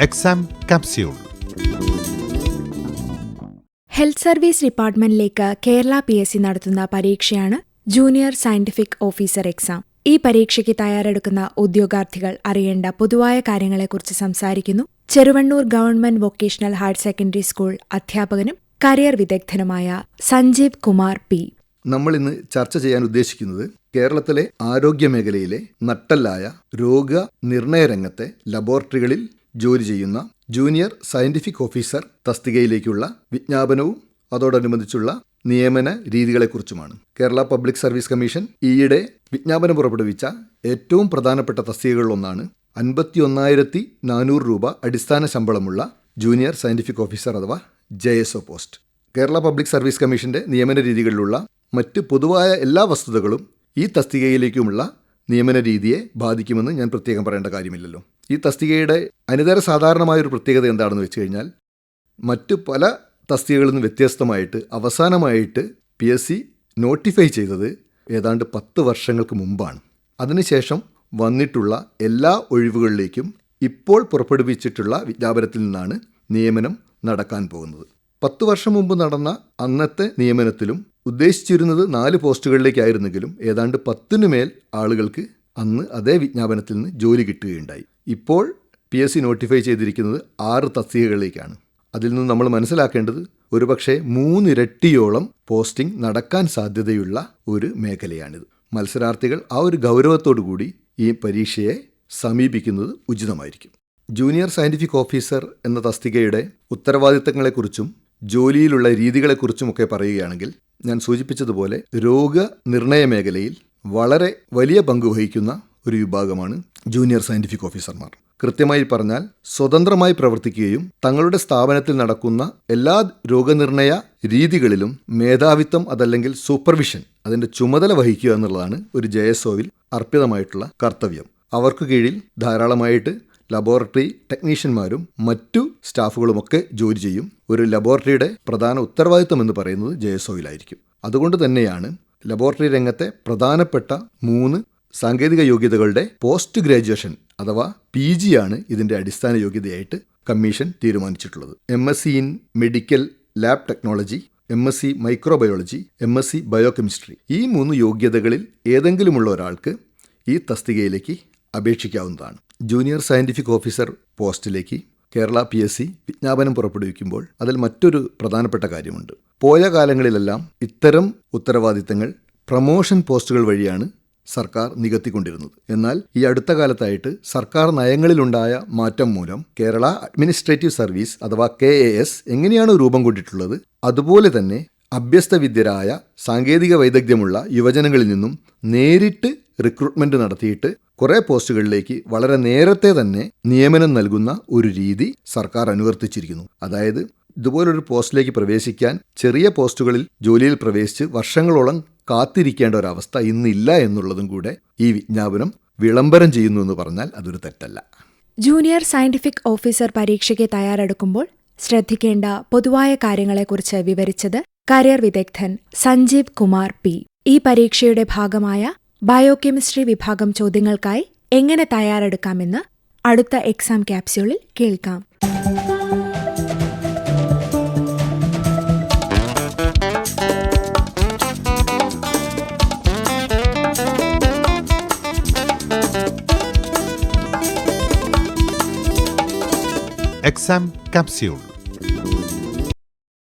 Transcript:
Exam capsule health service ഡിപ്പാർട്ട്മെന്റിലേക്ക് Kerala P S C നടത്തുന്ന പരീക്ഷയാണ് ജൂനിയർ സയന്റിഫിക് ഓഫീസർ എക്സാം. ഈ പരീക്ഷയ്ക്ക് തയ്യാറെടുക്കുന്ന ഉദ്യോഗാർത്ഥികൾ അറിയേണ്ട പൊതുവായ കാര്യങ്ങളെക്കുറിച്ച് സംസാരിക്കുന്നു Cheruvannur government vocational higher secondary school അധ്യാപകനും കരിയർ വിദഗ്ധനുമായ സഞ്ജീവ് കുമാർ പി. നമ്മൾ ഇന്ന് ചർച്ച ചെയ്യാൻ ഉദ്ദേശിക്കുന്നത് കേരളത്തിലെ ആരോഗ്യ മേഖലയിലെ നട്ടല്ലായ രോഗനിർണയ രംഗത്തെ ലബോറട്ടറികളിൽ ജോലി ചെയ്യുന്ന ജൂനിയർ സയന്റിഫിക് ഓഫീസർ തസ്തികയിലേക്കുള്ള വിജ്ഞാപനവും അതോടനുബന്ധിച്ചുള്ള നിയമന രീതികളെക്കുറിച്ചുമാണ്. കേരള പബ്ലിക് സർവീസ് കമ്മീഷൻ ഈയിടെ വിജ്ഞാപനം പുറപ്പെടുവിച്ച ഏറ്റവും പ്രധാനപ്പെട്ട തസ്തികകളിലൊന്നാണ് അൻപത്തി ഒന്നായിരത്തി നാനൂറ് രൂപ അടിസ്ഥാന ശമ്പളമുള്ള ജൂനിയർ സയന്റിഫിക് ഓഫീസർ അഥവാ J S O post. Kerala public service കമ്മീഷന്റെ നിയമന രീതികളിലുള്ള മറ്റ് പൊതുവായ എല്ലാ വസ്തുതകളും ഈ തസ്തികയിലേക്കുമുള്ള നിയമന രീതിയെ ബാധിക്കുമെന്ന് ഞാൻ പ്രത്യേകം പറയേണ്ട കാര്യമില്ലല്ലോ. ഈ തസ്തികയുടെ അനിതര സാധാരണമായ ഒരു പ്രത്യേകത എന്താണെന്ന് വെച്ച് കഴിഞ്ഞാൽ മറ്റു പല തസ്തികകളിൽ നിന്ന് വ്യത്യസ്തമായിട്ട് അവസാനമായിട്ട് പി എസ് സി നോട്ടിഫൈ ചെയ്തത് ഏതാണ്ട് പത്ത് വർഷങ്ങൾക്ക് മുമ്പാണ്. അതിനുശേഷം വന്നിട്ടുള്ള എല്ലാ ഒഴിവുകളിലേക്കും ഇപ്പോൾ പുറപ്പെടുവിച്ചിട്ടുള്ള വിജ്ഞാപനത്തിൽ നിന്നാണ് നിയമനം നടക്കാൻ പോകുന്നത്. പത്ത് വർഷം മുമ്പ് നടന്ന അന്നത്തെ നിയമനത്തിലും ഉദ്ദേശിച്ചിരുന്നത് നാല് പോസ്റ്റുകളിലേക്കായിരുന്നെങ്കിലും ഏതാണ്ട് പത്തിനു മേൽ ആളുകൾക്ക് അന്ന് അതേ വിജ്ഞാപനത്തിൽ നിന്ന് ജോലി കിട്ടുകയുണ്ടായി. ഇപ്പോൾ പി എസ് സി നോട്ടിഫൈ ചെയ്തിരിക്കുന്നത് ആറ് തസ്തികകളിലേക്കാണ്. അതിൽ നിന്ന് നമ്മൾ മനസ്സിലാക്കേണ്ടത് ഒരുപക്ഷെ മൂന്നിരട്ടിയോളം പോസ്റ്റിംഗ് നടക്കാൻ സാധ്യതയുള്ള ഒരു മേഖലയാണിത്. മത്സരാർത്ഥികൾ ആ ഒരു ഗൗരവത്തോടു കൂടി ഈ പരീക്ഷയെ സമീപിക്കുന്നത് ഉചിതമായിരിക്കും. ജൂനിയർ സയന്റിഫിക് ഓഫീസർ എന്ന തസ്തികയുടെ ഉത്തരവാദിത്തങ്ങളെക്കുറിച്ചും ജോലിയിലുള്ള രീതികളെക്കുറിച്ചുമൊക്കെ പറയുകയാണെങ്കിൽ ഞാൻ സൂചിപ്പിച്ചതുപോലെ രോഗനിർണയ മേഖലയിൽ വളരെ വലിയ പങ്ക് വഹിക്കുന്ന ഒരു വിഭാഗമാണ് ജൂനിയർ സയന്റിഫിക് ഓഫീസർമാർ. കൃത്യമായി പറഞ്ഞാൽ സ്വതന്ത്രമായി പ്രവർത്തിക്കുകയും തങ്ങളുടെ സ്ഥാപനത്തിൽ നടക്കുന്ന എല്ലാ രോഗനിർണയ രീതികളിലും മേധാവിത്വം അതല്ലെങ്കിൽ സൂപ്പർവിഷൻ അതിന്റെ ചുമതല വഹിക്കുക എന്നുള്ളതാണ് ഒരു ജെ എസ് ഒവിൽ അർപ്പിതമായിട്ടുള്ള കർത്തവ്യം. അവർക്ക് കീഴിൽ ധാരാളമായിട്ട് ലബോറട്ടറി ടെക്നീഷ്യന്മാരും മറ്റു സ്റ്റാഫുകളുമൊക്കെ ജോലി ചെയ്യും. ഒരു ലബോറട്ടറിയുടെ പ്രധാന ഉത്തരവാദിത്തം എന്ന് പറയുന്നത് ജെ എസ് ഒയിലായിരിക്കും. അതുകൊണ്ട് തന്നെയാണ് ലബോറട്ടറി രംഗത്തെ പ്രധാനപ്പെട്ട മൂന്ന് സാങ്കേതിക യോഗ്യതകളുടെ പോസ്റ്റ് ഗ്രാജുവേഷൻ അഥവാ പി ആണ് ഇതിന്റെ അടിസ്ഥാന യോഗ്യതയായിട്ട് കമ്മീഷൻ തീരുമാനിച്ചിട്ടുള്ളത്. M S C in medical lab technology M S C microbiology M S C biochemistry. ഈ മൂന്ന് യോഗ്യതകളിൽ ഏതെങ്കിലുമുള്ള ഒരാൾക്ക് ഈ തസ്തികയിലേക്ക് അപേക്ഷിക്കാവുന്നതാണ്. ജൂനിയർ സയന്റിഫിക് ഓഫീസർ പോസ്റ്റിലേക്ക് കേരള പി എസ് സി വിജ്ഞാപനം പുറപ്പെടുവിക്കുമ്പോൾ അതിൽ മറ്റൊരു പ്രധാനപ്പെട്ട കാര്യമുണ്ട്. പോയ കാലങ്ങളിലെല്ലാം ഇത്തരം ഉത്തരവാദിത്തങ്ങൾ പ്രമോഷൻ പോസ്റ്റുകൾ വഴിയാണ് സർക്കാർ നികത്തിക്കൊണ്ടിരുന്നത്. എന്നാൽ ഈ അടുത്ത കാലത്തായിട്ട് സർക്കാർ നയങ്ങളിലുണ്ടായ മാറ്റം മൂലം കേരള അഡ്മിനിസ്ട്രേറ്റീവ് സർവീസ് അഥവാ കെ എ എസ് എങ്ങനെയാണ് രൂപം കൊണ്ടിട്ടുള്ളത്? അതുപോലെ തന്നെ അഭ്യസ്തവിദ്യരായ സാങ്കേതിക വൈദഗ്ധ്യമുള്ള യുവജനങ്ങളിൽ നിന്നും നേരിട്ട് റിക്രൂട്ട്മെന്റ് നടത്തിയിട്ട് കുറെ പോസ്റ്റുകളിലേക്ക് വളരെ നേരത്തെ തന്നെ നിയമനം നൽകുന്ന ഒരു രീതി സർക്കാർ അനുവർത്തിച്ചിരിക്കുന്നു. അതായത് ഇതുപോലൊരു പോസ്റ്റിലേക്ക് പ്രവേശിക്കാൻ ചെറിയ പോസ്റ്റുകളിൽ ജോലിയിൽ പ്രവേശിച്ച് വർഷങ്ങളോളം കാത്തിരിക്കേണ്ട ഒരവസ്ഥ ഇന്നില്ല എന്നുള്ളതും കൂടെ ഈ വിജ്ഞാപനം വിളംബരം ചെയ്യുന്നു എന്ന് പറഞ്ഞാൽ അതൊരു തെറ്റല്ല. ജൂനിയർ സയന്റിഫിക് ഓഫീസർ പരീക്ഷയ്ക്ക് തയ്യാറെടുക്കുമ്പോൾ ശ്രദ്ധിക്കേണ്ട പൊതുവായ കാര്യങ്ങളെക്കുറിച്ച് വിവരിച്ചത് കരിയർ വിദഗ്ധൻ സഞ്ജീവ് കുമാർ പി. ഈ പരീക്ഷയുടെ ഭാഗമായ ബയോകെമിസ്ട്രി വിഭാഗം ചോദ്യങ്ങൾക്കായി എങ്ങനെ തയ്യാറെടുക്കാമെന്ന് അടുത്ത എക്സാം ക്യാപ്സ്യൂളിൽ കേൾക്കാം. Exam capsule